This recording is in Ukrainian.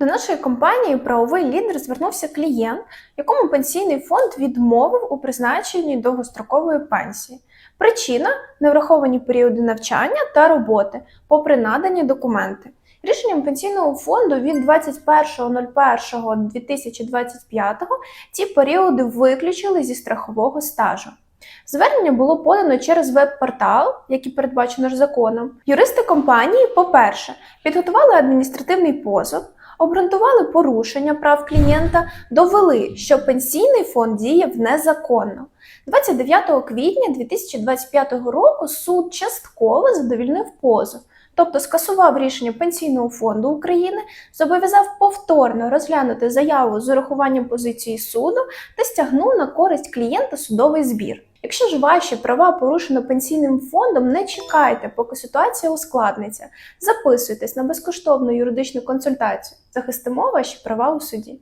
До нашої компанії правовий лідер звернувся клієнт, якому пенсійний фонд відмовив у призначенні довгострокової пенсії. Причина невраховані періоди навчання та роботи, попри надані документи. Рішенням пенсійного фонду від 21.01.2025 ці періоди виключили зі страхового стажу. Звернення було подано через веб-портал, який передбачено ж законом. Юристи компанії, по-перше, підготували адміністративний позов, обґрунтували порушення прав клієнта, довели, що пенсійний фонд діяв незаконно. 29 квітня 2025 року суд частково задовільнив позов, тобто скасував рішення Пенсійного фонду України, зобов'язав повторно розглянути заяву з урахуванням позиції суду та стягнув на користь клієнта судовий збір. Якщо ж ваші права порушено пенсійним фондом, не чекайте, поки ситуація ускладниться. Записуйтесь на безкоштовну юридичну консультацію. Захистимо ваші права у суді.